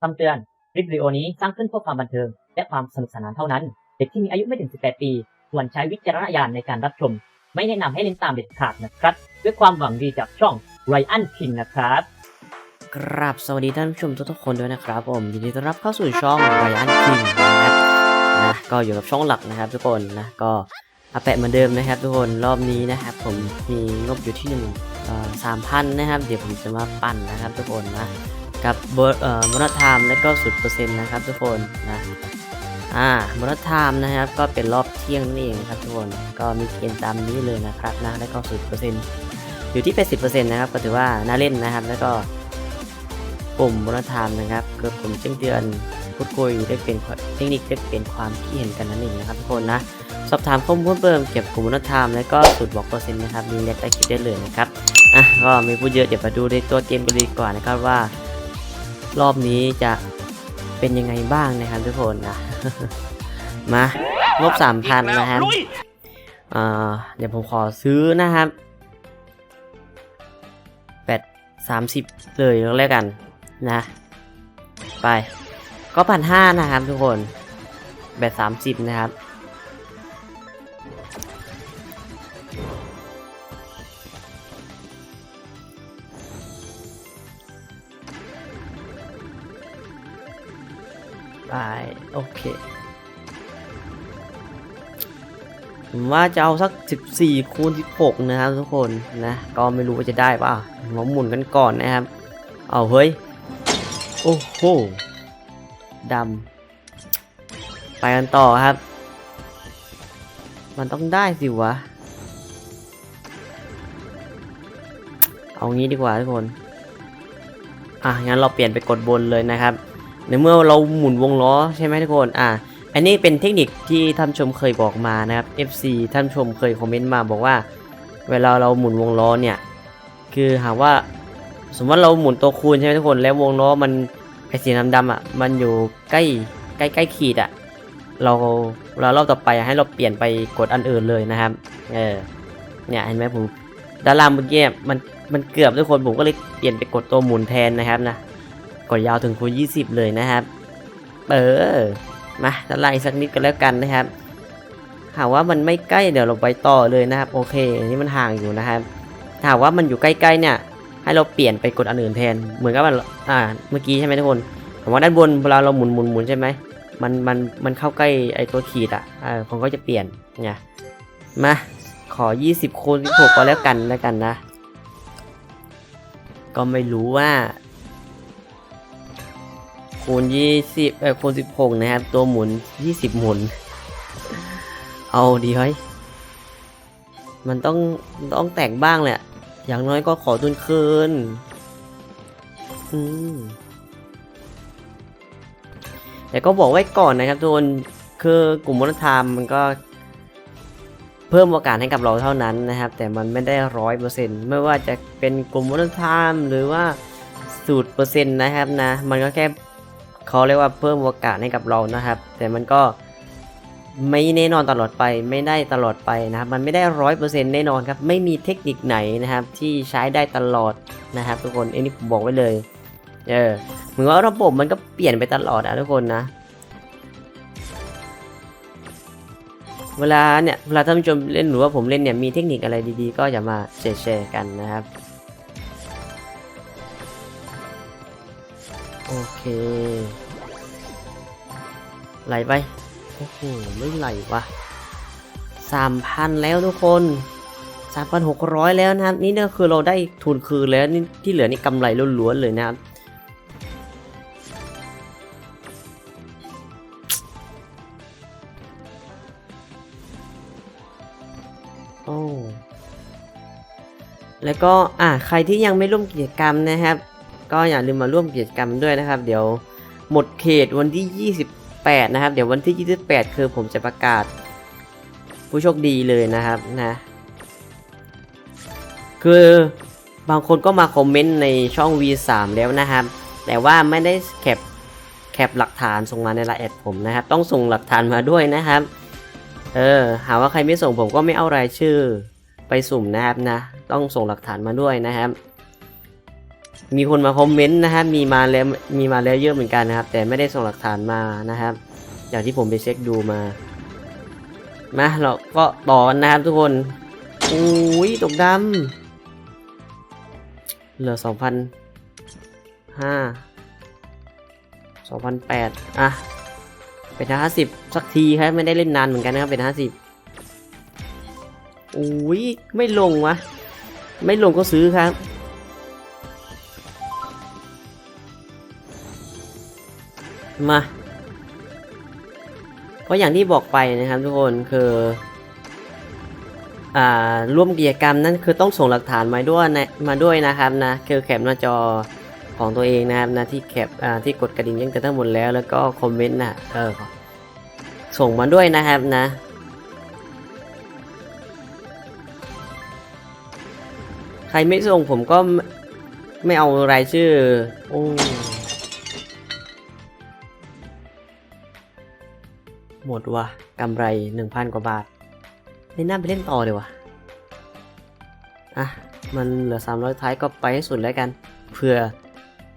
คำเตือน คลิปวิดีโอนี้สร้างขึ้นเพื่อความบันเทิง และความสนุกสนานเท่านั้น เด็กที่มีอายุไม่ถึง 18 ปีควรใช้วิจารณญาณในการรับชม ไม่แนะนำให้เล่นตามเด็ดขาดนะครับ ด้วยความหวังดีจากช่อง r อันคิงนะครับกราบสวัสดีท่านผู้ชมทุกๆคนด้วยนะครับผมยินดีต้อนรับเข้าสู่ช่อง Ryan King นะครับนะก็อยู่กับช่องหลักนะครับทุกคนนะก็อาแปะเหมือนเดิมนะครับ ทุกคนรอบนี้นะครับ ผมมีงบอยู่ที่หนึ่งสามพันนะครับ เดี๋ยวผมจะมาปั่นนะครับ ทุกคนนะ กับเบอร์เอ่อมรมและก็สุดเปอร์เซ็นต์นะครับทุกคนนะอ่ามรทามนะครับก็เป็นรอบเที่ยงนั่นเองนะครับทุกคนก็มีเกณฑ์ตามนี้เลยนะครับนะและก็สุดเปอร์เซ็นต์อยู่ที่ 80%นะครับก็ถือว่าน่าเล่นนะครับ แล้วก็ปุ่มบนธรรมนะครับคือผมแจ้งเตือนพูดคุยได้เป็นเทคนิคได้เป็นความคิดเห็นกันนั่นเองนะครับทุกคนนะสอบถามข้อมูลเพิ่มเติมเกี่ยวกับกลุ่มบนธรรมและก็สูตรบอกเปอร์เซ็นต์นะครับมีเล็กใต้คลิปได้เลยนะครับอะก็ไม่พูดเยอะเดี๋ยวมาดูในตัวเกมกันดีกว่านะครับว่า รอบนี้จะเป็นยังไงบ้างนะครับทุกคนนะ มางบสามพันนะครับอ่าเดี๋ยวผมขอซื้อนะครับแปดสามสิบเลยแล้วกันนะ ไป ก็พันห้านะครับทุกคน แบบสามสิบนะครับ ไปโอเคผมว่าจะเอาสัก 14 คูณ 16 นะครับทุกคนนะ ก็ไม่รู้ว่าจะได้ป่ะมาหมุนกันก่อนนะครับ เอาเฮ้ย โอ้โหดำไปกันต่อครับ มันต้องได้สิวะ เอางี้ดีกว่าทุกคน อะ งั้นเราเปลี่ยนไปกดบนเลยนะครับ ในเมื่อเราหมุนวงล้อใช่ไหมทุกคนอะอันนี้เป็นเทคนิคที่ท่านชมเคยบอกมานะครับ FC ท่านชมเคยคอมเมนต์มาบอกว่า เวลาเราหมุนวงล้อเนี่ยคือหากว่า สมมติว่าเราหมุนตัวคูณใช่ไหมทุกคนแล้ววงล้อมันไอสีดำๆอะมันอยู่ใกล้ใกล้ใกล้ขีดอะเราเรารอบต่อไปให้เราเปลี่ยนไปกดอันอื่นเลยนะครับเออเนี่ยเห็นไหมผมดาราเมื่อกี้มันมันเกือบทุกคนผมก็เลยเปลี่ยนไปกดตัวหมุนแทนนะครับนะ กดยาวถึงคูณ20 เลยนะครับ เออ มาดาราอีกสักนิดกันแล้วกันนะครับ หากว่ามันไม่ใกล้เดี๋ยวเราไปต่อเลยนะครับ โอเคอันนี้มันห่างอยู่นะครับถาหากว่ามันอยู่ใกล้ๆเนี่ย ให้เราเปลี่ยนไปกดอันอื่นแทน เหมือนกับว่าอ่า เมื่อกี้ใช่ไหมทุกคนผมว่าด้านบนเวลาเราหมุนหมุนหมุนใช่ไหมมันมันมันเข้าใกล้ไอตัวขีดอะอ่าผมก็จะเปลี่ยนเนี่ยมาขอ 20คูณ16ก็แล้วกันแล้วกันนะ ก็ไม่รู้ว่า คูณ20เออคูณ16นะครับ ตัวหมุน20หมุน เอาดีเฮ้ยมันต้องต้องแตกบ้างแหละ อย่างน้อยก็ขอทุนคืน อืมแต่ก็บอกไว้ก่อนนะครับทุกคนคือกลุ่มวัฒนธรรมมันก็ เพิ่มโอกาสให้กับเราเท่านั้นนะครับ แต่มันไม่ได้ร้อยเปอร์เซ็นต์ไม่ว่าจะเป็นกลุ่มวัฒนธรรมหรือว่าสูตรเปอร์เซ็นต์นะครับนะ มันก็แค่ เขาเรียกว่าเพิ่มโอกาสให้กับเรานะครับ แต่มันก็ไม่แน่นอนตลอดไปไม่ได้ตลอดไปนะครับ มันไม่ได้ร้อยเปอร์เซ็นต์แน่นอนครับ ไม่มีเทคนิคไหนนะครับ ที่ใช้ได้ตลอดนะครับ ทุกคนอันนี้ผมบอกไว้เลย เออเหมือนว่าระบบมันก็เปลี่ยนไปตลอดอะทุกคนนะเวลาเนี่ยเวลาท่านผู้ชมเล่นหรือว่าผมเล่นเนี่ยมีเทคนิคอะไรดีๆ ก็อย่ามาแชร์กันนะครับ โอเค ไหลไป โอ้โห ไม่ไหลวะสามพันแล้วทุกคนสามพันหกร้อยแล้วนะครับ นี่เนี่ยคือเราได้ทุนคืนแล้วนี่ที่เหลือนี่กำไรล้วนๆเลยนะครับ โอ้แล้วก็อ่าใครที่ยังไม่ร่วมกิจกรรมนะครับ ก็อย่าลืมมาร่วมกิจกรรมด้วยนะครับ เดี๋ยวหมดเขตวันที่ 28 นะครับ เดี๋ยววันที่ 28 คือผมจะประกาศ ผู้โชคดีเลยนะครับนะ คือบางคนก็มาคอมเมนต์ในช่อง V3 แล้วนะครับ แต่ว่าไม่ได้แคปแคปหลักฐานส่งมาในไลน์แอดผมนะครับ ต้องส่งหลักฐานมาด้วยนะครับ เออ หาว่าใครไม่ส่งผมก็ไม่เอารายชื่อไปสุ่มนะครับนะ ต้องส่งหลักฐานมาด้วยนะครับ มีคนมาคอมเมนต์นะครับมีมาแล้วมีมาแล้วเยอะเหมือนกันนะครับ แต่ไม่ได้ส่งหลักฐานมานะครับ อย่างที่ผมไปเช็คดูมามาเราก็ต่อกันนะครับทุกคนอุ้ยตกดำเหลือสองพันห้าสองพันแปดอะ เป็นห้าสิบสักทีครับไม่ได้เล่นนานเหมือนกันนะครับเป็นห้าสิบอุ้ยไม่ลงวะ ไม่ลงก็ซื้อครับ มาก็อย่างที่บอกไปนะครับทุกคนคืออ่าร่วมกิจกรรมนั่นคือต้องส่งหลักฐานมาด้วยนะมาด้วยนะครับนะคือแคปหน้าจอของตัวเองนะครับนะที่แคปอ่าที่กดกระดิ่งแจ้งเตือนทั้งหมดแล้วแล้วก็คอมเมนต์นะเออส่งมาด้วยนะครับนะใครไม่ส่งผมก็ไม่ไม่เอารายชื่อ โอ้ หมดว่ะกำไรหนึ่งพันกว่าบาท ไม่น่าไปเล่นต่อเลยวะอะ มันเหลือสามร้อยท้ายก็ไปให้สุดแล้วกันเพื่อ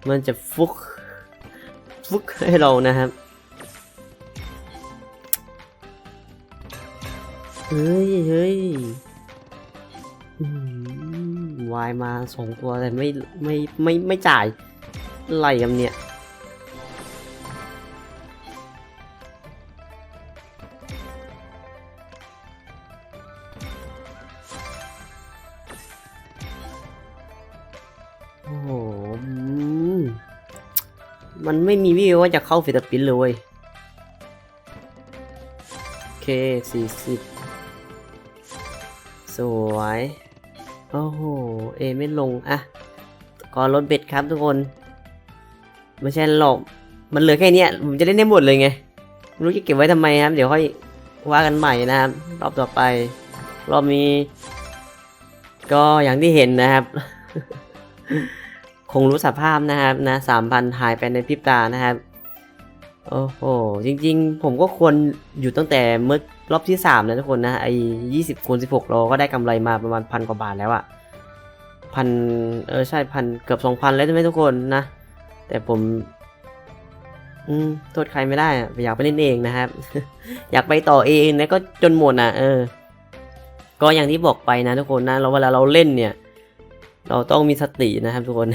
มันจะฟุก ฟุกให้เรานะครับเฮ้ยเฮ้ยวายมาสองตัวแต่ไม่ไม่ไม่ไม่จ่ายอะไรกันเนี่ย มันไม่มีวิวว่าจะเข้าฟิลิปปินส์เลยเว้ยโอเคสี่สิบสวย โอ้โห เอไม่ลงอะก่อนรถเบ็ดครับทุกคน ไม่ใช่หรอก มันเหลือแค่นี้ผมจะเล่นได้หมดเลยไงไรู้จะเก็บไว้ทำไมครับ เดี๋ยวค่อยว่ากันใหม่นะครับ รอบต่อไป รอบนี้ ก็อย่างที่เห็นนะครับ คงรู้สภาพนะครับนะสามพันหายไปในพริบตานะครับ โอ้โห จริงๆ ผมก็ควรอยู่ตั้งแต่เมื่อรอบที่สามนะทุกคนนะ ไอ้ยี่สิบคูณสิบหกเราก็ได้กำไรมาประมาณพันกว่าบาทแล้วอะพันเออใช่พันเกือบสองพันแล้วใช่ไหมทุกคนนะ แต่ผม อืม โทษใครไม่ได้อะอยากไปเล่นเองนะครับ อยากไปต่อเองนะก็จนหมดอะ เออ ก็อย่างที่บอกไปนะทุกคนนะเราเวลาเราเล่นเนี่ย เราต้องมีสตินะครับทุกคน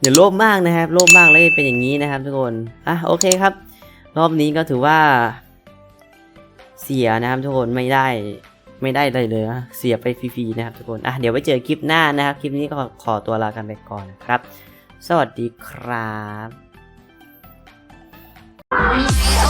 อย่าโลภมากนะครับ โลภมากแล้วเป็นอย่างนี้นะครับ ทุกคนอะโอเคครับ รอบนี้ก็ถือว่า เสียนะครับ ทุกคนไม่ได้ไม่ได้เลยเลยนะเสียไปฟรีๆนะครับทุกคนอะเดี๋ยวไว้เจอคลิปหน้านะครับ คลิปนี้ก็ขอตัวลากันไปก่อนนะครับ สวัสดีครับ Oh